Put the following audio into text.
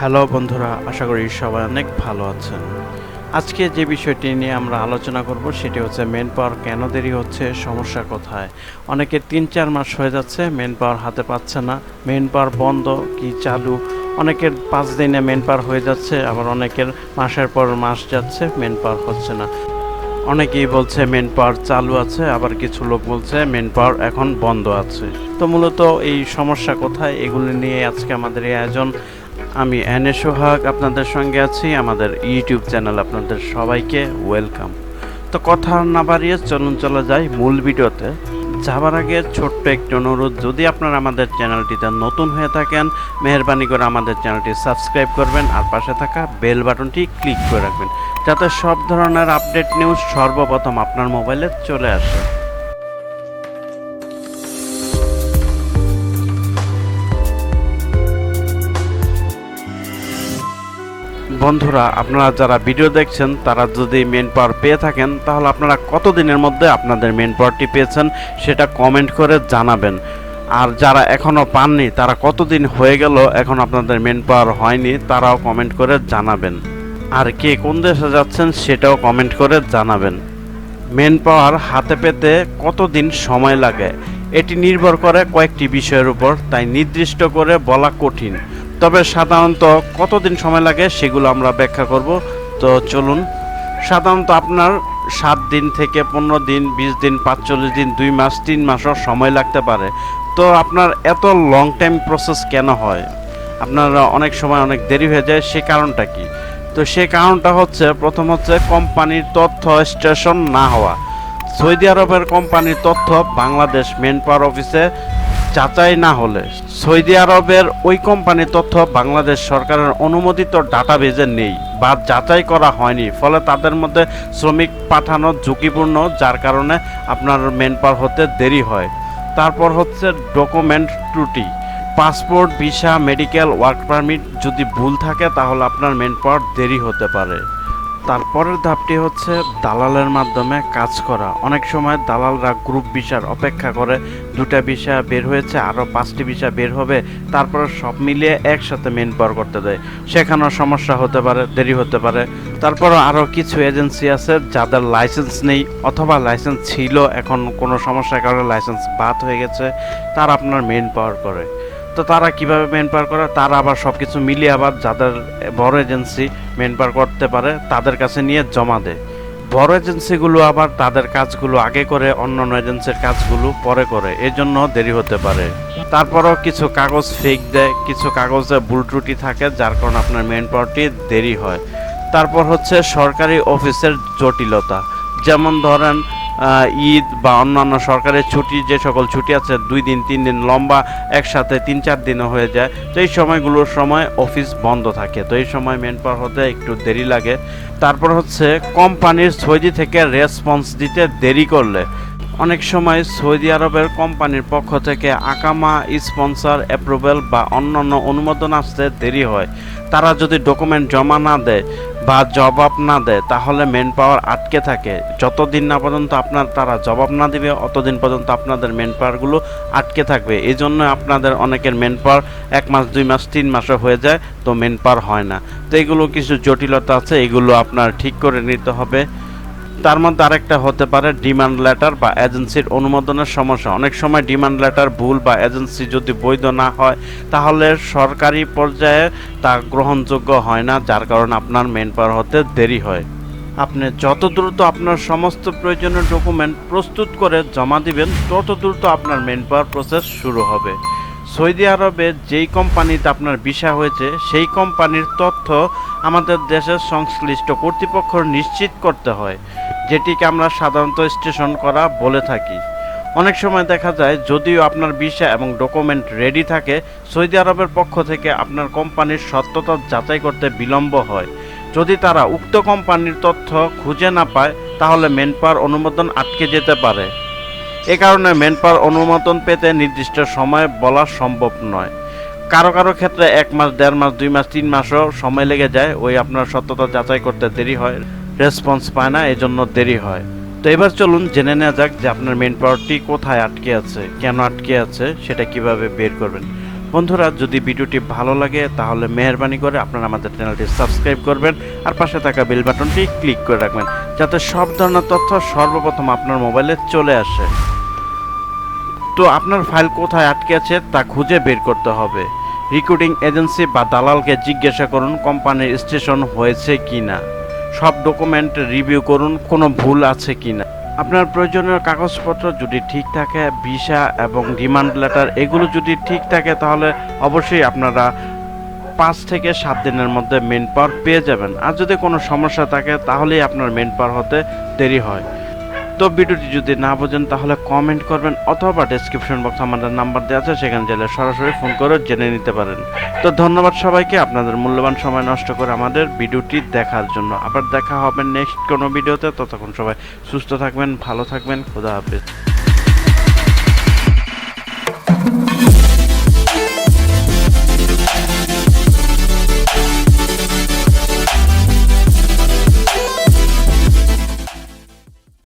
Hello বন্ধুরা, আশা করি সবাই অনেক ভালো আছেন। আজকে যে বিষয়টি নিয়ে আমরা আলোচনা করব সেটি হচ্ছে মেন পাওয়ার কেন দেরি হচ্ছে, সমস্যা কোথায়? অনেকে তিন চার মাস হয়ে যাচ্ছে মেন পাওয়ার হাতে পাচ্ছে না। মেন পাওয়ার বন্ধ, কি চালু? অনেকের পাঁচ দিনে মেন পাওয়ার হয়ে যাচ্ছে, আবার অনেকের মাসের পর মাস যাচ্ছে মেন পাওয়ার হচ্ছে না। অনেকেই বলছে মেন পাওয়ার চালু আছে, আবার কিছু লোক বলছে মেন পাওয়ার এখন বন্ধ আছে। তো মূলত এই সমস্যা কোথায়, এগুলি নিয়ে আজকে আমাদের এই আয়োজন আমি এনে সোহাগ আপনাদের সঙ্গে আছি, আমাদের ইউটিউব চ্যানেল আপনাদের সবাইকে ওয়েলকাম। তো কথা না বাড়িয়ে চলুন, চলে যাই মূল ভিডিওতে। যাবার আগে ছোট্ট একটি অনুরোধ, যদি আপনারা আমাদের চ্যানেলটিতে নতুন হয়ে থাকেন, মেহরবানি করে আমাদের চ্যানেলটি সাবস্ক্রাইব করবেন, আর পাশে থাকা বেল বাটনটি ক্লিক করে রাখবেন, যাতে সব ধরনের আপডেট নিউজ সর্বপ্রথম আপনার মোবাইলে চলে আসে। বন্ধুরা, আপনারা যারা ভিডিও দেখছেন, তারা যদি মেন পাওয়ার পেয়ে থাকেন, তাহলে আপনারা কত দিনের মধ্যে আপনাদের মেন পাওয়ারটি পেয়েছেন সেটা কমেন্ট করে জানাবেন। আর যারা এখনও পাননি, তারা কতদিন হয়ে গেল এখন আপনাদের মেন পাওয়ার হয়নি, তারাও কমেন্ট করে জানাবেন। আর কে কোন দেশে যাচ্ছেন, সেটাও কমেন্ট করে জানাবেন। মেন পাওয়ার হাতে পেতে কতদিন সময় লাগে? এটি নির্ভর করে কয়েকটি বিষয়ের উপর, তাই নির্দিষ্ট করে বলা কঠিন। তবে সাধারণত কতদিন সময় লাগে সেগুলো আমরা ব্যাখ্যা করব। তো চলুন, সাধারণত আপনার সাত দিন থেকে পনেরো দিন, বিশ দিন, পাঁচচল্লিশ দিন, দুই মাস, তিন মাসও সময় লাগতে পারে। তো আপনার এত লং টাইম প্রসেস কেন হয়? আপনার অনেক সময় অনেক দেরি হয়ে যায়, সে কারণটা কি? তো সে কারণটা হচ্ছে, প্রথম হচ্ছে কোম্পানির তথ্য স্টেশন না হওয়া। সৌদি আরবের কোম্পানির তথ্য বাংলাদেশ মেন পাওয়ার অফিসে যাচাই না হলে সৌদি আরবের ওই কোম্পানির তথ্য বাংলাদেশ সরকারের অনুমোদিত ডাটাবেজে নেই বা যাচাই করা হয়নি। ফলে তাদের মধ্যে শ্রমিক পাঠানো ঝুঁকিপূর্ণ, যার কারণে আপনার মেন পাওয়ার হতে দেরি হয়। তারপর হচ্ছে ডকুমেন্ট ত্রুটি। Passport, visa, medical, work permit যদি ভুল থাকে তাহলে আপনার মেন পাওয়ার দেরি হতে পারে। তারপরের ধাপটি হচ্ছে দালালের মাধ্যমে কাজ করা। অনেক সময় দালালরা গ্রুপ ভিসার অপেক্ষা করে, দুটা ভিসা বের হয়েছে আরও পাঁচটি ভিসা বের হবে, তারপরে সব মিলিয়ে একসাথে মেন পাওয়ার করতে দেয়। সেখানেও সমস্যা হতে পারে, দেরি হতে পারে। তারপরও আরও কিছু এজেন্সি আছে যাদের লাইসেন্স নেই, অথবা লাইসেন্স ছিল, এখন কোনো সমস্যার কারণে লাইসেন্স বাদ হয়ে গেছে, তারা আপনার মেন পাওয়ার করে। তো তারা কীভাবে মেন পার করে? তারা আবার সব কিছু মিলিয়ে আবার যাদের বড় এজেন্সি মেন পার করতে পারে, তাদের কাছে নিয়ে জমা দেয়। বড় এজেন্সিগুলো আবার তাদের কাজগুলো আগে করে অন্য অন্য এজেন্সির কাজগুলো পরে করে। এই জন্য দেরি হতে পারে। তারপরও কিছু কাগজ ফেক দেয়, কিছু কাগজে ভুল ত্রুটি থাকে, যার কারণে আপনার মেন পাওয়ারটি দেরি হয়। তারপর হচ্ছে সরকারি অফিসের জটিলতা। যেমন ধরেন ঈদ বা অন্যান্য সরকারের ছুটি, যে সকল ছুটি আছে, দুই দিন, তিন দিন লম্বা, একসাথে তিন, চার দিনও হয়ে যায়। তো এই সময়গুলোর সময় অফিস বন্ধ থাকে। তো এই সময় মেন পাওয়ার হতে একটু দেরি লাগে। তারপর হচ্ছে, কোম্পানির সৌদি থেকে রেসপন্স দিতে দেরি করলে। অনেক সময় সৌদি আরবের কোম্পানির পক্ষ থেকে আকামা স্পন্সর অ্যাপ্রুভেল বা অন্যান্য অনুমোদন আসতে দেরি হয়। তারা যদি ডকুমেন্ট জমা না দেয় বা জবাব না দেয়, তাহলে মেন পাওয়ার আটকে থাকে। যতদিন না পর্যন্ত আপনার তারা জবাব না দিবে, অতদিন পর্যন্ত আপনাদের মেন পাওয়ারগুলো আটকে থাকবে। এই জন্য আপনাদের অনেকের মেন পাওয়ার এক মাস, দুই মাস, তিন মাসে হয়ে যায়, তো মেন পাওয়ার হয় না। তো এগুলো কিছু জটিলতা আছে, এগুলো আপনার ঠিক করে নিতে হবে। তার মধ্যে আরেকটা হতে পারে ডিমান্ড লেটার বা এজেন্সির অনুমোদনের সমস্যা। অনেক সময় ডিমান্ড লেটার ভুল বা এজেন্সি যদি বৈধ না হয়, তাহলে সরকারি পর্যায়ে তা গ্রহণযোগ্য হয় না, যার কারণে আপনার মেন পাওয়ার হতে দেরি হয়। আপনি যত দ্রুত আপনার সমস্ত প্রয়োজনীয় ডকুমেন্ট প্রস্তুত করে জমা দিবেন, তত দ্রুত আপনার মেন পাওয়ার প্রসেস শুরু হবে। সৌদি আরবে যেই কোম্পানিতে আপনার ভিসা হয়েছে, সেই কোম্পানির তথ্য আমাদের দেশের সংশ্লিষ্ট কর্তৃপক্ষ নিশ্চিত করতে হয়। যেটিকে আমরা সাধারণত স্টেশন করা বলে থাকি। অনেক সময় দেখা যায়, যদিও আপনার ভিসা এবং ডকুমেন্ট রেডি থাকে, সৌদি আরবের পক্ষ থেকে আপনার কোম্পানির সত্যতা যাচাই করতে বিলম্ব হয়। যদি তারা উক্ত কোম্পানির তথ্য খুঁজে না পায়, তাহলে মেন পাওয়ার অনুমোদন আটকে যেতে পারে। এ কারণে মেন পাওয়ার অনুমোদন পেতে নির্দিষ্ট সময় বলা সম্ভব নয়। কারও কারও ক্ষেত্রে এক মাস, দেড় মাস, দুই মাস, তিন মাসও সময় লেগে যায়, ওই আপনার সত্যতা যাচাই করতে দেরি হয়। রেসপন্স পায় না এই জন্য দেরি হয়। তো এবার চলুন জেনে নেওয়া যাক যে আপনার মেন পাওয়ারটি কোথায় আটকে আছে, কেন আটকে আছে, সেটা কীভাবে বের করবেন। বন্ধুরা, যদি ভিডিওটি ভালো লাগে, তাহলে মেহরবানি করে আপনারা আমাদের চ্যানেলটি সাবস্ক্রাইব করবেন আর পাশে থাকা বেল বাটনটি ক্লিক করে রাখবেন, যাতে সব ধরনের তথ্য সর্বপ্রথম আপনার মোবাইলে চলে আসে। তো আপনার ফাইল কোথায় আটকে আছে, তা খুঁজে বের করতে হবে। রিক্রুটিং এজেন্সি বা দালালকে জিজ্ঞাসা করুন, কোম্পানির স্টেশন হয়েছে কি না সব ডকুমেন্ট রিভিউ করুন, কোনো ভুল আছে কি না আপনার প্রয়োজনীয় কাগজপত্র যদি ঠিক থাকে ভিসা এবং ডিমান্ড লেটার এগুলো যদি ঠিক থাকে, তাহলে অবশ্যই আপনারা পাঁচ থেকে সাত দিনের মধ্যে মেন পাওয়ার পেয়ে যাবেন। আর যদি কোনো সমস্যা থাকে, তাহলেই আপনার মেন পাওয়ার হতে দেরি হয়। তো ভিডিওটি যদি না বোঝেন, তাহলে কমেন্ট করবেন অথবা ডেসক্রিপশন বক্সে আমাদের নাম্বার দেওয়া আছে, সেখানে গেলে সরাসরি ফোন করে জেনে নিতে পারেন। তো ধন্যবাদ সবাইকে, আপনাদের মূল্যবান সময় নষ্ট করে আমাদের ভিডিওটি দেখার জন্য। আবার দেখা হবে নেক্সট কোনো ভিডিওতে, ততক্ষণ সবাই সুস্থ থাকবেন, ভালো থাকবেন, খোদা হাফেজ।